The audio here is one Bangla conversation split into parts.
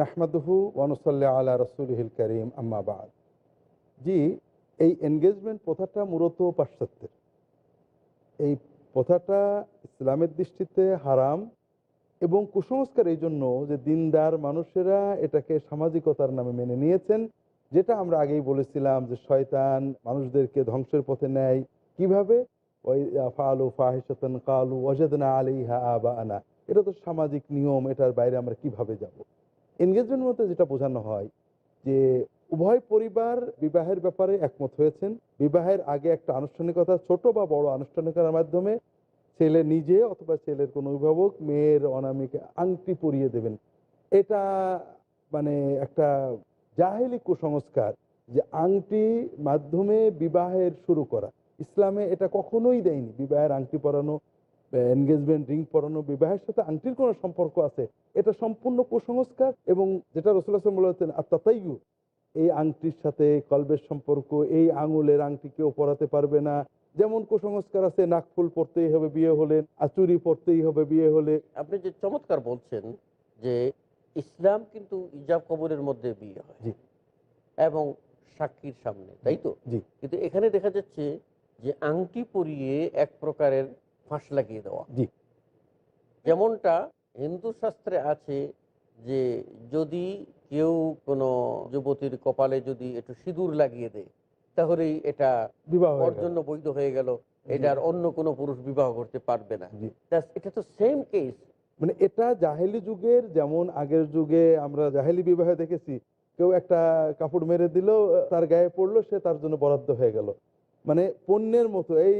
নাহমাদহু ওয়ানুসাল্লাহ আলা রসুলহিল করিম আম্মাবাদ জি, এই এনগেজমেন্ট প্রথাটা মূলত পাশ্চাত্যের। এই প্রথাটা ইসলামের দৃষ্টিতে হারাম এবং কুসংস্কার এই জন্য যে দিনদার মানুষেরা এটাকে সামাজিকতার নামে মেনে নিয়েছেন, যেটা আমরা আগেই বলেছিলাম যে শয়তান মানুষদেরকে ধ্বংসের পথে নেয়। কীভাবে? ওই ফালু ফাহিসাতন কালু ওয়াজেদনা আলিহা আবা আনা এটা তো সামাজিক নিয়ম, এটার বাইরে আমরা কীভাবে যাব? এনগেজমেন্ট মধ্যে যেটা বোঝানো হয় যে উভয় পরিবার বিবাহের ব্যাপারে একমত হয়েছেন। বিবাহের আগে একটা আনুষ্ঠানিকতা, ছোট বা বড় আনুষ্ঠানিকতার মাধ্যমে ছেলে নিজে অথবা ছেলের কোনো অভিভাবক মেয়ের অনামিকে আংটি পরিয়ে দেবেন। এটা মানে একটা জাহেলি কুসংস্কার যে আংটি মাধ্যমে বিবাহের শুরু করা। ইসলামে এটা কখনোই দেয়নি। বিবাহের আংটি পরানো এনগেজমেন্ট রিং পরানো বিবাহের সাথে আংটির কোনো সম্পর্ক আছে এটা সম্পূর্ণ কুসংস্কার এবং যেটা রসুল্লাহ বলেছেন আত্মাতাইয়ু এই আংটির সাথে কলবের সম্পর্ক এই আঙুলের আংটি কেউ পরাতে পারবে না। যেমন কুসংস্কার আছে নাকফুল পড়তেই হবে বিয়ে হলে আচুরি পড়তেই হবে বিয়ে হলে। আপনি যে চমৎকার বলছেন যে ইসলাম কিন্তু ইজাব কবরের মধ্যে বিয়ে হয়। জি। এবং সাক্ষীর সামনে তাই তো? জি। কিন্তু এখানে দেখা যাচ্ছে যে আংটি পরিয়ে এক প্রকারের ফাঁস লাগিয়ে দেওয়া। জি। যেমনটা হিন্দু শাস্ত্রে আছে যে যদি কেউ কোনো যুবতীর কপালে যদি একটু সিঁদুর লাগিয়ে দেয় তাহলেই এটা বিবাহ জন্য বৈধ হয়ে গেল। এটার অন্য কোনো পুরুষ বিবাহ করতে পারবে না। এটা তো সেম কেস মানে এটা জাহেলি যুগের যেমন আগের যুগে আমরা জাহেলি বিবাহে দেখেছি কেউ একটা কাপড় মেরে দিল তার গায়ে পড়ল সে তার জন্য বরাদ্দ হয়ে গেল। মানে পণ্যের মতো, এই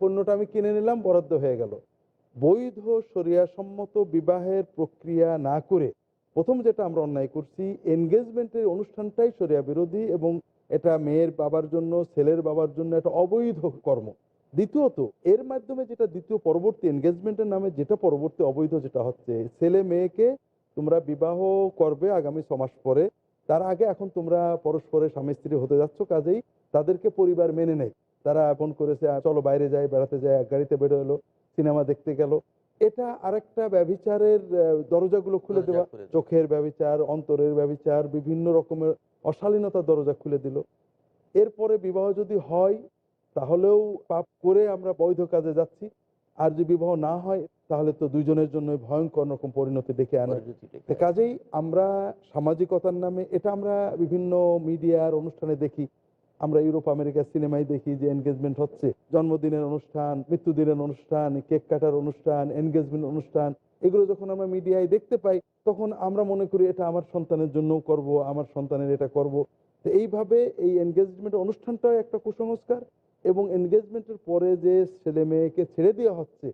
পণ্যটা আমি কিনে নিলাম, বরাদ্দ হয়ে গেল। বৈধ সম্মত বিবাহের প্রক্রিয়া না করে প্রথম যেটা আমরা অন্যায় করছি এনগেজমেন্টের অনুষ্ঠানটাই সরিয়া বিরোধী এবং এটা মেয়ের বাবার জন্য, ছেলের বাবার জন্য একটা অবৈধ কর্ম। দ্বিতীয়ত, এর মাধ্যমে যেটা দ্বিতীয় পরবর্তী এনগেজমেন্টের নামে যেটা পরবর্তী অবৈধ যেটা হচ্ছে, ছেলে মেয়েকে তোমরা বিবাহ করবে আগামী ছ মাস পরে, তার আগে এখন তোমরা পরস্পরের স্বামী স্ত্রী হতে যাচ্ছ, কাজেই তাদেরকে পরিবার মেনে নেয়। তারা ফোন করেছে চলো বাইরে যাই বেড়াতে যাই। এক গাড়িতে বেরো এলো সিনেমা দেখতে গেল। এটা আরেকটা ব্যভিচারের আহ, দরজাগুলো খুলে দরজা দেওয়া। খুলে দেওয়া। চোখের ব্যভিচার অন্তরের ব্যভিচার বিভিন্ন রকমের অশালীনতার দরজা খুলে দিল। এরপরে বিবাহ যদি হয় তাহলেও পাপ করে আমরা বৈধ কাজে যাচ্ছি। আর যদি বিবাহ না হয় তাহলে তো দুইজনের জন্য ভয়ঙ্কর রকম পরিণতি ডেকে আনা। কাজেই আমরা সামাজিকতার নামে এটা আমরা বিভিন্ন মিডিয়ার অনুষ্ঠানে দেখি। আমরা ইউরোপ আমেরিকার সিনেমায় দেখি যে এনগেজমেন্ট হচ্ছে। জন্মদিনের অনুষ্ঠান মৃত্যুদিনের অনুষ্ঠান কেক কাটার অনুষ্ঠান এনগেজমেন্ট অনুষ্ঠান এগুলো যখন আমরা মিডিয়ায় দেখতে পাই তখন আমরা মনে করি এটা আমার সন্তানের জন্যও করব আমার সন্তানের এটা করব। তো এইভাবে এই এনগেজমেন্ট অনুষ্ঠানটাও একটা কুসংস্কার এবং এনগেজমেন্টের পরে যে ছেলে মেয়েকে ছেড়ে দেওয়া হচ্ছে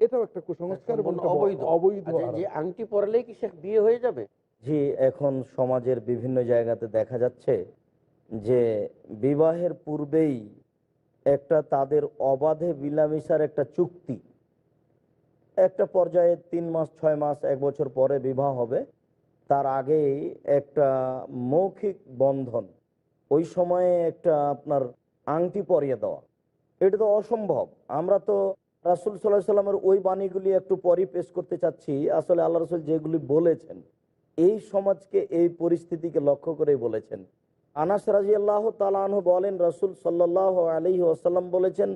এটাও একটা কুসংস্কার এবং অবৈধ। অবৈধ যে আংটি পরালেই কি সে বিয়ে হয়ে যাবে? যে এখন সমাজের বিভিন্ন জায়গাতে দেখা যাচ্ছে যে বিবাহের পূর্বেই একটা তাদের অবাধে বিলামিশার একটা চুক্তি। একটা পর্যায়ে তিন মাস, ছয় মাস, এক বছর পরে বিবাহ হবে। তার আগেই একটা মৌখিক বন্ধন, ওই সময়ে একটা আপনার আংটি পরিয়ে দেওয়া। এটা তো অসম্ভব। আমরা তো রাসুল সাল্লাহ সাল্লামের ওই বাণীগুলি একটু পরই পেশ করতে চাচ্ছি। আসলে আল্লাহ রসুল যেগুলি বলেছেন, এই সমাজকে, এই পরিস্থিতিকে লক্ষ্য করে বলেছেন। আনাস রাজি আল্লাহ তালাহ বলেন, রসুল সাল্লাহ আলী ওসাল্লাম বলেছেন,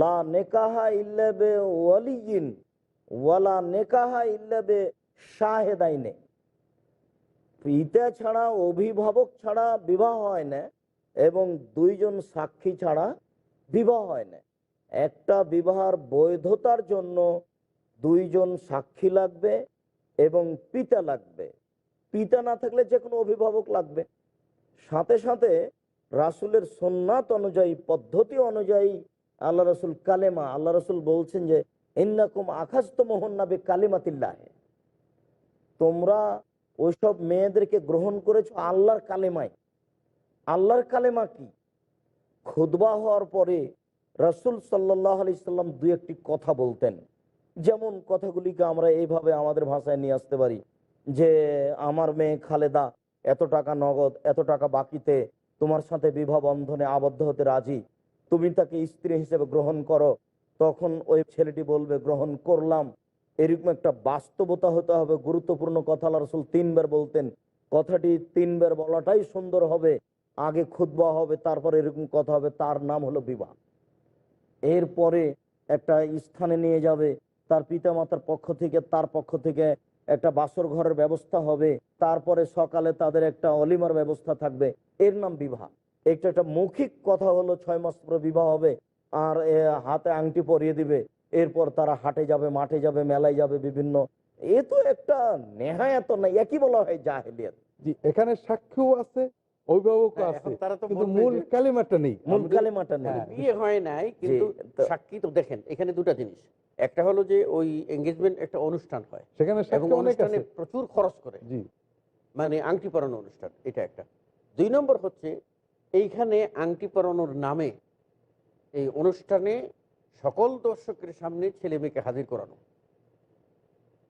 লা নেকাহা ইল্লাবে ওয়ালিয়িন ওয়ালা নেকাহা ইল্লাবে শাহেদাইনে। পিতা ছাড়া, অভিভাবক ছাড়া বিবাহ হয় না, এবং দুইজন সাক্ষী ছাড়া বিবাহ হয় না। একটা বিবাহের বৈধতার জন্য দুইজন সাক্ষী লাগবে এবং পিতা লাগবে। পিতা না থাকলে যে কোনো অভিভাবক লাগবে। সাথে সাথে রাসুলের সোননাথ অনুযায়ী, পদ্ধতি অনুযায়ী আল্লাহ রসুল কালেমা, আল্লাহ রসুল বলছেন যে, ইন্নাকুম আখাস্ত মোহন্নাবে কালিমাতিল্লাহে তোমরা ওইসব মেয়েদেরকে গ্রহণ করেছ আল্লাহর কালেমায়। আল্লাহর কালেমা কি? খুদবা হওয়ার পরে রসুল সাল্লাহ আলি সাল্লাম দু একটি কথা বলতেন। যেমন কথাগুলিকে আমরা এইভাবে আমাদের ভাষায় নিয়ে আসতে পারি যে, আমার মেয়ে খালেদা এত টাকা নগদ, এত টাকা বাকিতে তোমার সাথে বিবাহ বন্ধনে আবদ্ধ হতে রাজি। তুমি তাকে স্ত্রী হিসেবে গ্রহণ করো। তখন ওই ছেলেটি বলবে, গ্রহণ করলাম। এরকম একটা বাস্তবতা হতে হবে। গুরুত্বপূর্ণ কথা আল্লাহ তিনবার বলতেন। কথাটি তিনবার বলাটাই সুন্দর হবে। আগে খুতবা হবে, তারপর এরকম কথা হবে। তার নাম হলো বিবাহ। এরপরে একটা স্থানে নিয়ে যাবে। তার পিতামাতার পক্ষ থেকে, তার পক্ষ থেকে একটা বাসর ঘরের ব্যবস্থা হবে তারপরে সকালে তাদের একটা অলিমার ব্যবস্থা থাকবে। এর নাম বিবাহ। একটা একটা মৌখিক কথা হলো ছয় মাস পরে বিবাহ হবে আর হাতে আংটি পরিয়ে দিবে এরপর তারা হাটে যাবে মাঠে যাবে মেলায় যাবে বিভিন্ন। এ তো একটা নেহায়াত না একই বলা হয় জাহেলিয়াত? জি এখানে সাক্ষ্যও আছে অভিভাবকও আছে এখন তারা তো কিন্তু মূল যে- কালিমাটা নেই। মূল আমাদের- কালেমাটা নেই। বিয়ে হয় নাই কিন্তু সাক্ষী তো দেখেন এখানে দুটা জিনিস। একটা হলো যে ওই এঙ্গেজমেন্ট একটা অনুষ্ঠান হয় সেখানে এবং অনুষ্ঠানে প্রচুর খরচ করে। জি। মানে আংটি পরানো অনুষ্ঠান এটা একটা। দুই নম্বর হচ্ছে এইখানে আংটি পরানোর নামে এই অনুষ্ঠানে সকল দর্শকের সামনে ছেলে মেয়েকে হাজির করানো।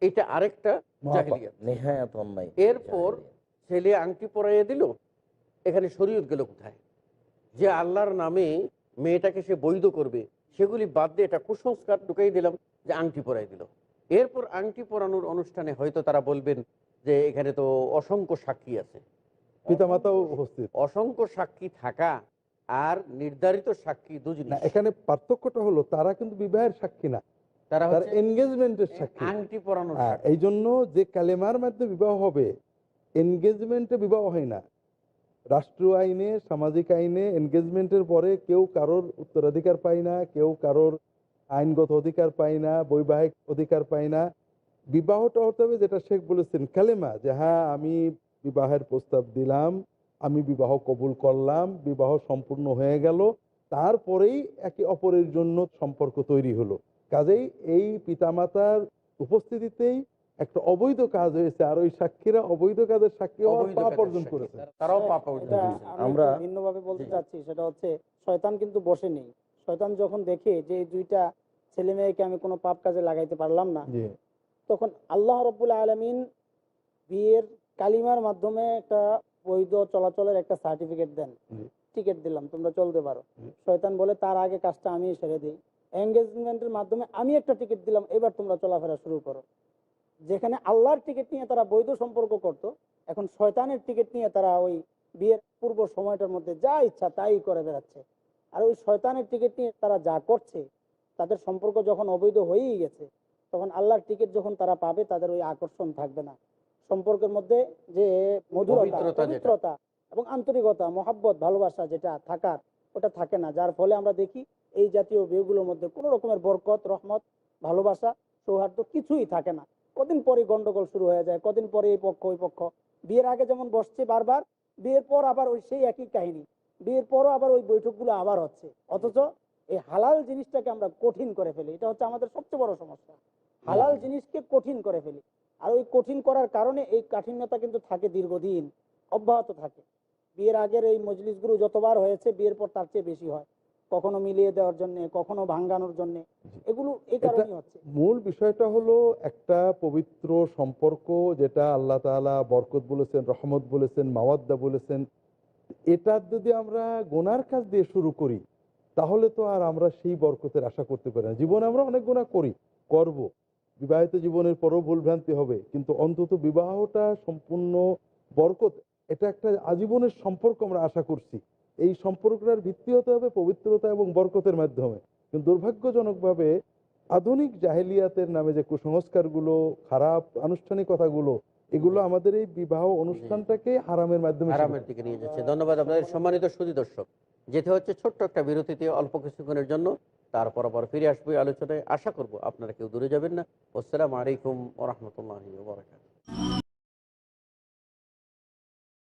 এটা আরেকটা এরপর ছেলে আংটি পরাইয়ে দিল এখানে শরীয়ত গেল কোথায়? যে আল্লাহর নামে মেয়েটাকে সে বৈধ করবে সেগুলি বাদ দিয়ে এটা কুসংস্কার ঢুকাই দিলাম যে আংটি পরাই দিল। এরপর আংটি পরানোর অনুষ্ঠানে হয়তো তারা বলবেন যে এখানে তো অসংখ্য সাক্ষী আছে। পিতামাতাও উপস্থিত। অসংখ্য সাক্ষী থাকা আর নির্ধারিত সাক্ষী দু না এখানে পার্থক্যটা হলো তারা কিন্তু বিবাহের সাক্ষী না। তারা তার এনগেজমেন্টের সাক্ষী। আংটি পরানোর হ্যাঁ, এই জন্য যে কালেমার মাধ্যমে বিবাহ হবে এনগেজমেন্টে বিবাহ হয় না। রাষ্ট্রীয় আইনে, সামাজিক আইনে এনগেজমেন্টের পরে কেউ কারোর উত্তরাধিকার পায় না, কেউ কারোর আইনগত অধিকার পায় না, বৈবাহিক অধিকার পায় না। বিবাহটা হতে হবে যেটা শেখ বলেছেন, কালেমা যে হ্যাঁ আমি বিবাহের প্রস্তাব দিলাম, আমি বিবাহ কবুল করলাম, বিবাহ সম্পূর্ণ হয়ে গেল, তারপরেই একে অপরের জন্য সম্পর্ক তৈরি হলো। কাজেই এই পিতামাতার উপস্থিতিতেই একটা অবৈধ কাজ হয়েছে আর ওই সাক্ষীরা অবৈধ কাজের সাক্ষী পাপ অর্জন করেছে। তারাও পাপ অর্জন আমরা- ভিন্নভাবে বলতে চাচ্ছি সেটা হচ্ছে শয়তান কিন্তু বসে নেই। শয়তান যখন দেখে যে এই দুইটা ছেলে মেয়েকে আমি কোনো পাপ কাজে লাগাইতে পারলাম না তখন আল্লাহ রব্বুল আলমিন বিয়ের কালিমার মাধ্যমে একটা বৈধ চলাচলের একটা সার্টিফিকেট দেন। টিকিট দিলাম তোমরা চলতে পারো। শয়তান বলে তার আগে কাজটা আমি সেরে দিই। এঙ্গেজমেন্টের মাধ্যমে আমি একটা টিকিট দিলাম এবার তোমরা চলাফেরা শুরু করো। যেখানে আল্লাহর টিকিট নিয়ে তারা বৈধ সম্পর্ক করত এখন শয়তানের টিকিট নিয়ে তারা ওই বিয়ের পূর্ব সময়টার মধ্যে যা ইচ্ছা তাই করে বেড়াচ্ছে। আর ওই শয়তানের টিকিট নিয়ে তারা যা করছে তাদের সম্পর্ক যখন অবৈধ হয়েই গেছে তখন আল্লাহর টিকিট যখন তারা পাবে তাদের ওই আকর্ষণ থাকবে না। সম্পর্কের মধ্যে যে মধুরতা পবিত্রতা এবং আন্তরিকতা মহাব্বত ভালোবাসা যেটা থাকার ওটা থাকে না। যার ফলে আমরা দেখি এই জাতীয় বিয়েগুলোর মধ্যে কোনো রকমের বরকত রহমত ভালোবাসা সৌহার্দ্য কিছুই থাকে না। কদিন পরে গন্ডগোল শুরু হয়ে যায় কদিন পরে এই পক্ষ ওই পক্ষ। বিয়ের আগে যেমন বসছে বারবার বিয়ের পর আবার ওই সেই একই কাহিনী। বিয়ের পরও আবার ওই বৈঠকগুলো আবার হচ্ছে। অথচ এই হালাল জিনিসটাকে আমরা কঠিন করে ফেলি। এটা হচ্ছে আমাদের সবচেয়ে বড় সমস্যা। হালাল জিনিসকে কঠিন করে ফেলি। আর ওই কঠিন করার কারণে এই কাঠিন্যতা কিন্তু থাকে দীর্ঘদিন অব্যাহত থাকে। বিয়ের আগের এই মজলিসগুলো যতবার হয়েছে বিয়ের পর তার চেয়ে বেশি হয়। কখনো মিলিয়ে দেওয়ার জন্য কখনো ভাঙ্গানোর জন্য। এগুলো এই কারণেই হচ্ছে। বিষয়টা হলো একটা পবিত্র সম্পর্ক যেটা আল্লাহ তাআলা বরকত বলেছেন, রহমত বলেছেন, মাওয়াদ্দা বলেছেন। এটা যদি আমরা গোনার কাজ দিয়ে শুরু করি, তাহলে তো আর আমরা সেই বরকতের আশা করতে পারি না। জীবনে আমরা অনেক গোনা করি, করব। বিবাহিত জীবনের পরও ভুলভ্রান্তি হবে, কিন্তু অন্তত বিবাহটা সম্পূর্ণ বরকত, এটা একটা আজীবনের সম্পর্ক আমরা আশা করছি। এই সম্পর্কটার ভিত্তি হতে হবে পবিত্রতা এবং বরকতের মাধ্যমে। কিন্তু দুর্ভাগ্যজনকভাবে আধুনিক জাহেলিয়াতের নামে যে কুসংস্কারগুলো খারাপ আনুষ্ঠানিক কথাগুলো এগুলো আমাদের এই বিবাহ অনুষ্ঠানটাকে হারামের মাধ্যমে আরামের দিকে নিয়ে যাচ্ছে। ধন্যবাদ আপনাদের সম্মানিত সুদী দর্শক। যেতে হচ্ছে ছোট্ট একটা বিরতিতে অল্প কিছুক্ষণের জন্য। তারপর আবার ফিরে আসব আলোচনায়। আশা করব আপনারা কেউ দূরে যাবেন না। আসসালামু আলাইকুম ওরহমতুল্লাহ বরাকাত